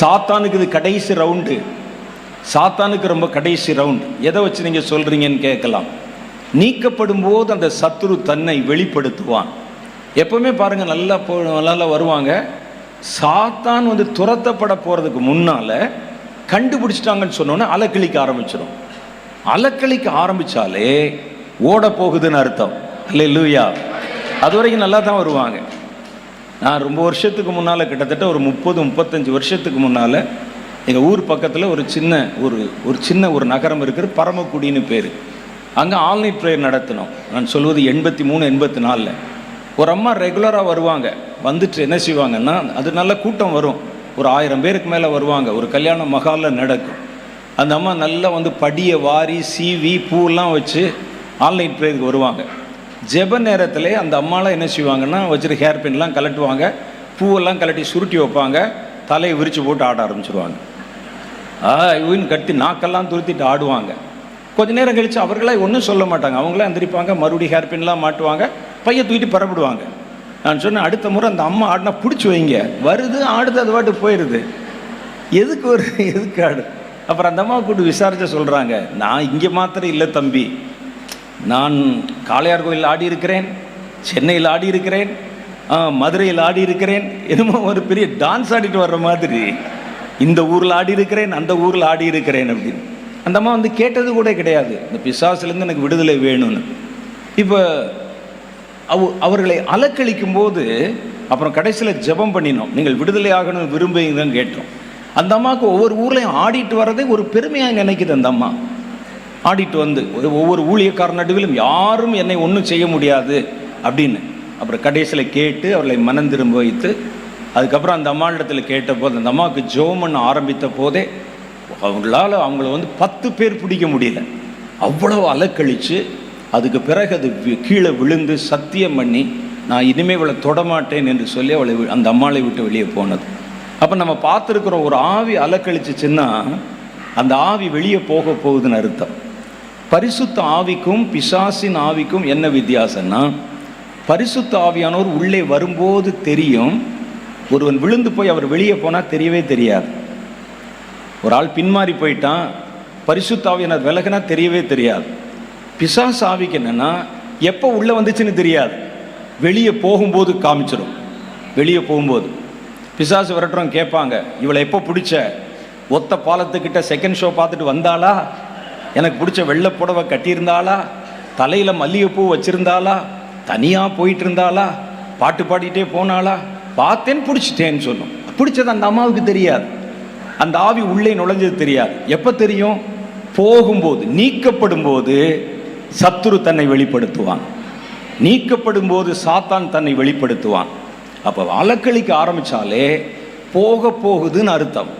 சாத்தானுக்கு இது கடைசி ரவுண்டு சாத்தானுக்கு ரொம்ப கடைசி ரவுண்டு எதை வச்சு நீங்கள் சொல்கிறீங்கன்னு கேட்கலாம். நீக்கப்படும் போது அந்த சத்துரு தன்னை வெளிப்படுத்துவான். எப்பவுமே பாருங்கள் நல்லா போ நல்லா வருவாங்க. சாத்தான் வந்து துரத்தப்பட போகிறதுக்கு முன்னால் கண்டுபிடிச்சிட்டாங்கன்னு சொன்னோன்னே அலக்கழிக்க ஆரம்பிச்சிடும் அலக்கழிக்க ஆரம்பித்தாலே ஓட போகுதுன்னு அர்த்தம். இல்லை லூயா அது வரைக்கும் நல்லா தான் வருவாங்க. நான் ரொம்ப வருஷத்துக்கு முன்னால் கிட்டத்தட்ட ஒரு முப்பது முப்பத்தஞ்சு வருஷத்துக்கு முன்னால் எங்கள் ஊர் பக்கத்தில் ஒரு சின்ன ஒரு ஒரு சின்ன ஒரு நகரம் இருக்கிற பரமக்குடின்னு பேர். அங்கே ஆன்லைன் ப்ரேயர் நடத்தினோம். நான் சொல்வது எண்பத்தி மூணு எண்பத்தி நாலில். ஒரு அம்மா ரெகுலராக வருவாங்க. வந்துட்டு என்ன செய்வாங்கன்னா அது நல்ல கூட்டம் வரும். ஒரு ஆயிரம் பேருக்கு மேலே வருவாங்க. ஒரு கல்யாண மகாலில் நடக்கும். அந்த அம்மா நல்லா வந்து படியை வாரி சீவி பூவெல்லாம் வச்சு ஆன்லைன் ப்ரேயருக்கு வருவாங்க. ஜெப நேரத்தில் அந்த அம்மாலாம் என்ன செய்வாங்கன்னா வச்சுட்டு ஹேர் பின்லாம் கலட்டுவாங்க பூவெல்லாம் கலட்டி சுருட்டி வைப்பாங்க தலையை விரித்து போட்டு ஆட ஆரம்பிச்சிருவாங்க. ஆ இவன்னு கட்டி நாக்கெல்லாம் துருத்திட்டு ஆடுவாங்க. கொஞ்ச நேரம் கழித்து அவர்களே ஒன்றும் சொல்ல மாட்டாங்க. அவங்களாம் எந்திரிப்பாங்க மறுபடியும் ஹேர் பின்லாம் மாட்டுவாங்க பைய தூக்கிட்டு பரப்பிடுவாங்க. நான் சொன்னேன் அடுத்த முறை அந்த அம்மா ஆடினா பிடிச்சி வைங்க. வருது ஆடுது அது பாட்டு போயிடுது எதுக்கு ஒரு எதுக்கு ஆடு? அப்புறம் அந்த அம்மாவை கூப்பிட்டு விசாரிச்ச சொல்கிறாங்க நான் இங்கே மாத்திரம் இல்லை தம்பி. நான் காளையார் கோயில் ஆடியிருக்கிறேன் சென்னையில் ஆடி இருக்கிறேன் மதுரையில் ஆடி இருக்கிறேன் என்னமோ ஒரு பெரிய டான்ஸ் ஆடிட்டு வர்ற மாதிரி. இந்த ஊரில் ஆடி இருக்கிறேன் அந்த ஊரில் ஆடி இருக்கிறேன் அப்படின்னு. அந்த அம்மா வந்து கேட்டது கூட கிடையாது. இந்த பிசாசுலேருந்து எனக்கு விடுதலை வேணும்னு. இப்போ அவ அவர்களை அலக்களிக்கும் போது அப்புறம் கடைசியில் ஜெபம் பண்ணினோம். நீங்கள் விடுதலை ஆகணும்னு விரும்புங்கன்னு கேட்டோம். அந்த அம்மாவுக்கு ஒவ்வொரு ஊர்லேயும் ஆடிட்டு வர்றதே ஒரு பெருமையாக நினைக்குது அந்த அம்மா. ஆடிட்டு வந்து ஒரு ஒவ்வொரு ஊழியக்கார நடுவிலும் யாரும் என்னை ஒன்றும் செய்ய முடியாது அப்படின்னு அப்புறம் கடைசியில் கேட்டு அவர்களை மனம் திரும்ப வைத்து அதுக்கப்புறம் அந்த அம்மாளிடத்தில் கேட்ட போது அந்த அம்மாவுக்கு ஜெபம் பண்ண ஆரம்பித்த போதே அவங்களால அவங்கள வந்து பத்து பேர் பிடிக்க முடியல. அவ்வளோ அலக்கழித்து அதுக்கு பிறகு அது வி- கீழே விழுந்து சத்தியம் பண்ணி நான் இனிமேல் இவளை தொடமாட்டேன் என்று சொல்லி அவளை வி- அந்த அம்மாளை விட்டு வெளியே போனது. அப்போ நம்ம பார்த்துருக்குற ஒரு ஆவி அலக்கழிச்சுச்சுன்னா அந்த ஆவி வெளியே போக போகுதுன்னு அர்த்தம். பரிசுத்த ஆவிக்கும் பிசாசின் ஆவிக்கும் என்ன வித்தியாசம்னா பரிசுத்த ஆவியானவர் உள்ளே வரும்போது தெரியும் ஒருவன் விழுந்து போய் அவர் வெளியே போனால் தெரியவே தெரியாது. ஒரு ஆள் பின்மாறி போயிட்டான் பரிசுத்த ஆவியானவர் விலகுனா தெரியவே தெரியாது. பிசாசு ஆவிக்கு என்னென்னா எப்போ உள்ளே வந்துச்சுன்னு தெரியாது. வெளியே போகும்போது காமிச்சிடும் வெளியே போகும்போது. பிசாசு விரட்டுறோம் கேட்பாங்க இவளை எப்போ பிடிச்ச? ஒத்த பாலத்துக்கிட்ட செகண்ட் ஷோ பார்த்துட்டு வந்தாளா? எனக்கு பிடிச்ச வெள்ளை புடவை கட்டியிருந்தாளா? தலையில் மல்லிகைப்பூ வச்சுருந்தாளா? தனியாக போயிட்டு இருந்தாளா பாட்டு பாடிட்டே போனாளா? பார்த்தேன் பிடிச்சிட்டேன்னு சொல்லும் பிடிச்சது அந்த அம்மாவுக்கு தெரியாது. அந்த ஆவி உள்ளே நுழைஞ்சது தெரியாது. எப்போ தெரியும்? போகும்போது நீக்கப்படும் போது சத்துரு தன்னை வெளிப்படுத்துவான். நீக்கப்படும் போது சாத்தான் தன்னை வெளிப்படுத்துவான். அப்போ அலக்களிக்க ஆரம்பிச்சாலே போக போகுதுன்னு அர்த்தம்.